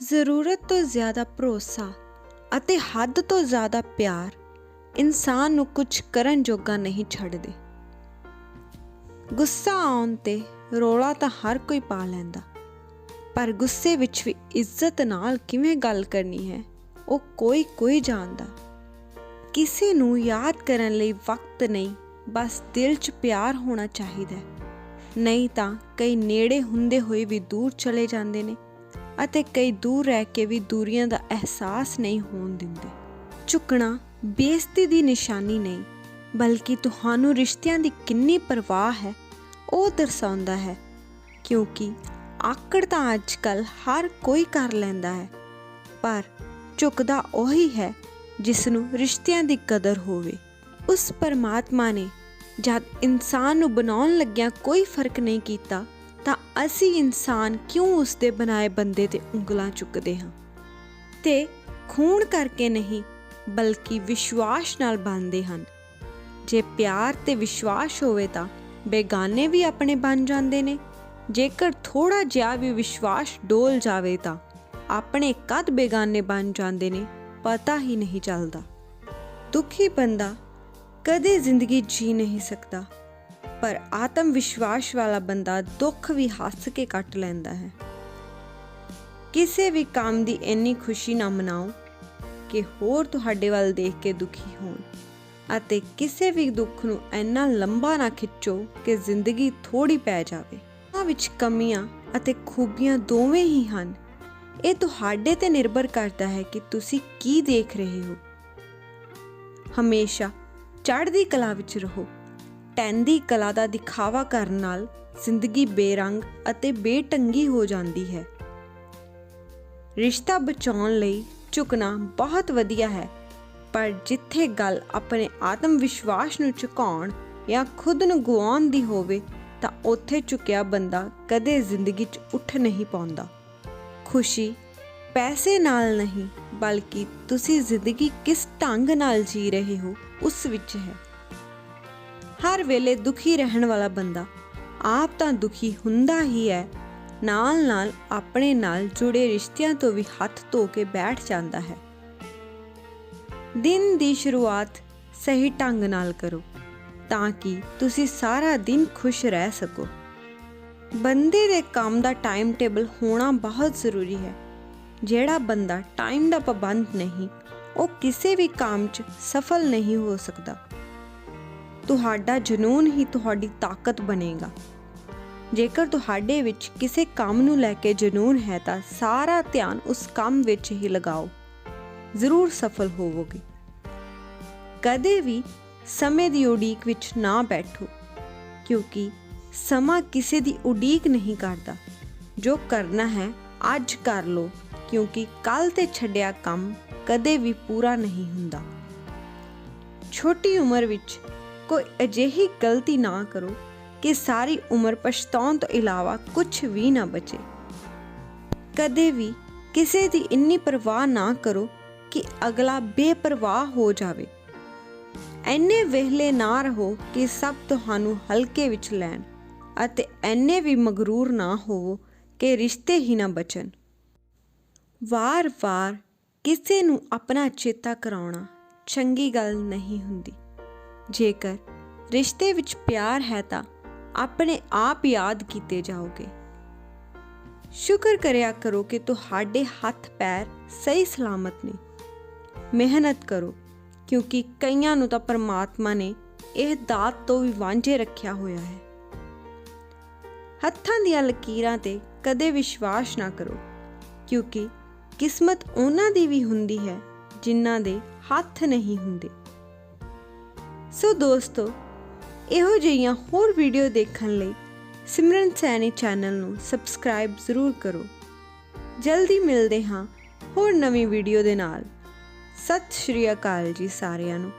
ਜ਼ਰੂਰਤ ਤੋਂ ਜ਼ਿਆਦਾ ਭਰੋਸਾ ਅਤੇ ਹੱਦ ਤੋਂ ਜ਼ਿਆਦਾ ਪਿਆਰ ਇਨਸਾਨ ਨੂੰ ਕੁਝ ਕਰਨ ਜੋਗਾ ਨਹੀਂ ਛੱਡਦੇ। ਗੁੱਸਾ ਆਉਣ ਤੇ ਰੋਲਾ ਤਾਂ ਹਰ ਕੋਈ ਪਾ ਲੈਂਦਾ, ਪਰ ਗੁੱਸੇ ਵਿੱਚ ਵੀ ਇੱਜ਼ਤ ਨਾਲ ਕਿਵੇਂ ਗੱਲ ਕਰਨੀ ਹੈ, ਉਹ ਕੋਈ ਕੋਈ ਜਾਣਦਾ। ਕਿਸੇ ਨੂੰ ਯਾਦ ਕਰਨ ਲਈ ਵਕਤ ਨਹੀਂ, ਬਸ ਦਿਲ 'ਚ ਪਿਆਰ ਹੋਣਾ ਚਾਹੀਦਾ ਨਹੀਂ ਤਾਂ ਕਈ ਨੇੜੇ ਹੁੰਦੇ ਹੋਏ ਵੀ ਦੂਰ ਚਲੇ ਜਾਂਦੇ ਨੇ। ਅਤੇ ਕਈ ਦੂਰ ਰਹਿ ਕੇ ਵੀ ਦੂਰੀਆਂ ਦਾ ਅਹਿਸਾਸ ਨਹੀਂ ਹੋਣ ਦਿੰਦੇ। ਝੁਕਣਾ ਬੇਇੱਜ਼ਤੀ ਦੀ ਨਿਸ਼ਾਨੀ ਨਹੀਂ, ਬਲਕਿ ਤੁਹਾਨੂੰ ਰਿਸ਼ਤਿਆਂ ਦੀ ਕਿੰਨੀ ਪਰਵਾਹ ਹੈ, ਉਹ ਦਰਸਾਉਂਦਾ ਹੈ, ਕਿਉਂਕਿ ਆਕੜ ਤਾਂ ਅੱਜਕੱਲ ਹਰ ਕੋਈ ਕਰ ਲੈਂਦਾ ਹੈ, ਪਰ ਝੁਕਦਾ ਉਹੀ ਹੈ ਜਿਸ ਨੂੰ ਰਿਸ਼ਤਿਆਂ ਦੀ ਕਦਰ ਹੋਵੇ। ਉਸ ਪਰਮਾਤਮਾ ਨੇ ਜਦ ਇਨਸਾਨ ਨੂੰ ਬਣਾਉਣ ਲੱਗਿਆਂ ਕੋਈ ਫ਼ਰਕ ਨਹੀਂ ਕੀਤਾ ਤਾਂ ਅਸੀਂ ਇਨਸਾਨ ਕਿਉਂ ਉਸ ਦੇ ਬਣਾਏ ਬੰਦੇ ਤੇ ਉਂਗਲਾਂ ਚੁੱਕਦੇ ਹਾਂ? ਤੇ ਖੂਨ ਕਰਕੇ ਨਹੀਂ, ਬਲਕਿ ਵਿਸ਼ਵਾਸ ਨਾਲ ਬਣਦੇ ਹਨ। ਜੇ ਪਿਆਰ ਤੇ ਵਿਸ਼ਵਾਸ ਹੋਵੇ ਤਾਂ ਬੇਗਾਨੇ ਵੀ ਆਪਣੇ ਬਣ ਜਾਂਦੇ ਨੇ। ਜੇਕਰ ਥੋੜਾ ਜਿਹਾ ਵੀ ਵਿਸ਼ਵਾਸ ਡੋਲ ਜਾਵੇ ਤਾਂ ਆਪਣੇ ਕਦ ਬੇਗਾਨੇ ਬਣ ਜਾਂਦੇ ਨੇ, ਪਤਾ ਹੀ ਨਹੀਂ ਚੱਲਦਾ। ਦੁਖੀ ਬੰਦਾ ਕਦੇ ਜ਼ਿੰਦਗੀ ਜੀ ਨਹੀਂ ਸਕਦਾ। ਪਰ ਆਤਮ ਵਿਸ਼ਵਾਸ ਵਾਲਾ ਬੰਦਾ ਦੁੱਖ ਵੀ ਹੱਸ ਕੇ ਕੱਟ ਲੈਂਦਾ ਹੈ। ਕਿਸੇ ਵੀ ਕੰਮ ਦੀ ਇੰਨੀ ਖੁਸ਼ੀ ਨਾ ਮਨਾਓ ਕਿ ਹੋਰ ਤੁਹਾਡੇ ਵੱਲ ਦੇਖ ਕੇ ਦੁਖੀ ਹੋਣ ਅਤੇ ਕਿਸੇ ਵੀ ਦੁੱਖ ਨੂੰ ਇੰਨਾ ਲੰਬਾ ਨਾ ਖਿੱਚੋ ਕਿ ਜ਼ਿੰਦਗੀ ਥੋੜੀ ਪੈ ਜਾਵੇ। ਉਹਨਾਂ ਵਿੱਚ ਕਮੀਆਂ ਅਤੇ ਖੂਬੀਆਂ ਦੋਵੇਂ ਹੀ ਹਨ। ਇਹ ਤੁਹਾਡੇ ਤੇ ਨਿਰਭਰ ਕਰਦਾ ਹੈ ਕਿ ਤੁਸੀਂ ਕੀ ਦੇਖ ਰਹੇ ਹੋ। ਹਮੇਸ਼ਾ ਚੜ੍ਹਦੀ ਕਲਾ ਵਿੱਚ ਰਹੋ। ਟੈਂਦੀ ਕਲਾ ਦਾ ਦਿਖਾਵਾ ਕਰਨ ਨਾਲ ਜ਼ਿੰਦਗੀ ਬੇਰੰਗ ਅਤੇ ਬੇਟੰਗੀ ਹੋ ਜਾਂਦੀ ਹੈ। ਰਿਸ਼ਤਾ ਬਚਾਉਣ ਲਈ ਝੁਕਣਾ ਬਹੁਤ ਵਧੀਆ ਹੈ, ਪਰ ਜਿੱਥੇ ਗੱਲ ਆਪਣੇ ਆਤਮ ਵਿਸ਼ਵਾਸ ਨੂੰ ਝੁਕਾਉਣ ਜਾਂ ਖੁਦ ਨੂੰ ਗਵਾਉਣ ਦੀ ਹੋਵੇ, ਤਾਂ ਉੱਥੇ ਝੁਕਿਆ ਬੰਦਾ ਕਦੇ ਜ਼ਿੰਦਗੀ 'ਚ ਉੱਠ ਨਹੀਂ ਪਾਉਂਦਾ। ਖੁਸ਼ੀ ਪੈਸੇ ਨਾਲ ਨਹੀਂ, ਬਲਕਿ ਤੁਸੀਂ ਜ਼ਿੰਦਗੀ ਕਿਸ ਢੰਗ ਨਾਲ ਜੀ ਰਹੇ ਹੋ, ਉਸ ਵਿੱਚ ਹੈ। ਹਰ ਵੇਲੇ ਦੁਖੀ ਰਹਿਣ ਵਾਲਾ ਬੰਦਾ ਆਪ ਤਾਂ ਦੁਖੀ ਹੁੰਦਾ ਹੀ ਹੈ। ਨਾਲ ਨਾਲ ਆਪਣੇ ਨਾਲ ਜੁੜੇ ਰਿਸ਼ਤਿਆਂ ਤੋਂ ਵੀ ਹੱਥ ਧੋ ਕੇ ਬੈਠ ਜਾਂਦਾ ਹੈ। ਦਿਨ ਦੀ ਸ਼ੁਰੂਆਤ ਸਹੀ ਢੰਗ ਨਾਲ ਕਰੋ ਤਾਂ ਕਿ ਤੁਸੀਂ ਸਾਰਾ ਦਿਨ ਖੁਸ਼ ਰਹਿ ਸਕੋ। ਬੰਦੇ ਦੇ ਕੰਮ ਦਾ ਟਾਈਮ ਟੇਬਲ ਹੋਣਾ ਬਹੁਤ ਜ਼ਰੂਰੀ ਹੈ। ਜਿਹੜਾ ਬੰਦਾ ਟਾਈਮ ਦਾ ਪਾਬੰਦ ਨਹੀਂ, ਉਹ ਕਿਸੇ ਵੀ ਕੰਮ 'ਚ ਸਫਲ ਨਹੀਂ ਹੋ ਸਕਦਾ। ਤੁਹਾਡਾ ਜਨੂਨ ਹੀ ਤੁਹਾਡੀ ਤਾਕਤ ਬਣੇਗਾ। ਜੇਕਰ ਤੁਹਾਡੇ ਵਿੱਚ ਕਿਸੇ ਕੰਮ ਨੂੰ ਲੈ ਕੇ ਜਨੂਨ ਹੈ ਤਾਂ ਸਾਰਾ ਧਿਆਨ ਉਸ ਕੰਮ ਵਿੱਚ ਹੀ ਲਗਾਓ। ਜ਼ਰੂਰ ਸਫਲ ਹੋਵੋਗੇ। ਕਦੇ ਵੀ ਸਮੇਂ ਦੀ ਉਡੀਕ ਵਿੱਚ ਨਾ ਬੈਠੋ, ਕਿਉਂਕਿ ਸਮਾਂ ਕਿਸੇ ਦੀ ਉਡੀਕ ਨਹੀਂ ਕਰਦਾ। ਜੋ ਕਰਨਾ ਹੈ, ਅੱਜ ਕਰ ਲੋ ਕਿਉਂਕਿ ਕੱਲ ਤੇ ਛੱਡਿਆ ਕੰਮ ਕਦੇ ਵੀ ਪੂਰਾ ਨਹੀਂ ਹੁੰਦਾ। ਛੋਟੀ ਉਮਰ ਵਿੱਚ ਕੋਈ ਅਜਿਹੀ ਗਲਤੀ ਨਾ ਕਰੋ ਕਿ ਸਾਰੀ ਉਮਰ ਪਛਤਾਉਣ ਤੋਂ ਇਲਾਵਾ ਕੁਝ ਵੀ ਨਾ ਬਚੇ। ਕਦੇ ਵੀ ਕਿਸੇ ਦੀ ਇੰਨੀ ਪਰਵਾਹ ਨਾ ਕਰੋ ਕਿ ਅਗਲਾ ਬੇਪਰਵਾਹ ਹੋ ਜਾਵੇ। ਐਨੇ ਵਿਹਲੇ ਨਾ ਰਹੋ ਕਿ ਸਭ ਤੁਹਾਨੂੰ ਹਲਕੇ ਵਿੱਚ ਲੈਣ ਅਤੇ ਐਨੇ ਵੀ ਮਗਰੂਰ ਨਾ ਹੋਵੋ ਕਿ ਰਿਸ਼ਤੇ ਹੀ ਨਾ ਬਚਣ। ਵਾਰ-ਵਾਰ ਕਿਸੇ ਨੂੰ ਆਪਣਾ ਚੇਤਾ ਕਰਾਉਣਾ ਚੰਗੀ ਗੱਲ ਨਹੀਂ ਹੁੰਦੀ। ਜੇਕਰ ਰਿਸ਼ਤੇ ਵਿੱਚ ਪਿਆਰ ਹੈ ਤਾਂ ਆਪਣੇ ਆਪ ਯਾਦ ਕੀਤੇ ਜਾਓਗੇ। ਸ਼ੁਕਰ ਕਰਿਆ ਕਰੋ ਕਿ ਤੁਹਾਡੇ ਹੱਥ ਪੈਰ ਸਹੀ ਸਲਾਮਤ ਨੇ। ਮਿਹਨਤ ਕਰੋ, ਕਿਉਂਕਿ ਕਈਆਂ ਨੂੰ ਤਾਂ ਪਰਮਾਤਮਾ ਨੇ ਇਹ ਦਾਤ ਤੋਂ ਵੀ ਵਾਂਝੇ ਰੱਖਿਆ ਹੋਇਆ ਹੈ। ਹੱਥਾਂ ਦੀਆਂ ਲਕੀਰਾਂ ਤੇ ਕਦੇ ਵਿਸ਼ਵਾਸ ਨਾ ਕਰੋ, ਕਿਉਂਕਿ ਕਿਸਮਤ ਉਹਨਾਂ ਦੀ ਵੀ ਹੁੰਦੀ ਹੈ ਜਿਨ੍ਹਾਂ ਦੇ ਹੱਥ ਨਹੀਂ ਹੁੰਦੇ। ਸੋ ਦੋਸਤੋ, ਇਹੋ ਜਿਹੀਆਂ ਹੋਰ ਵੀਡੀਓ ਦੇਖਣ ਲਈ ਸਿਮਰਨ ਸੈਣੀ ਚੈਨਲ ਨੂੰ ਸਬਸਕ੍ਰਾਈਬ ਜ਼ਰੂਰ ਕਰੋ। ਜਲਦੀ ਮਿਲਦੇ ਹਾਂ ਹੋਰ ਨਵੀਂ ਵੀਡੀਓ ਦੇ ਨਾਲ। ਸਤਿ ਸ਼੍ਰੀ ਅਕਾਲ ਜੀ ਸਾਰਿਆਂ ਨੂੰ।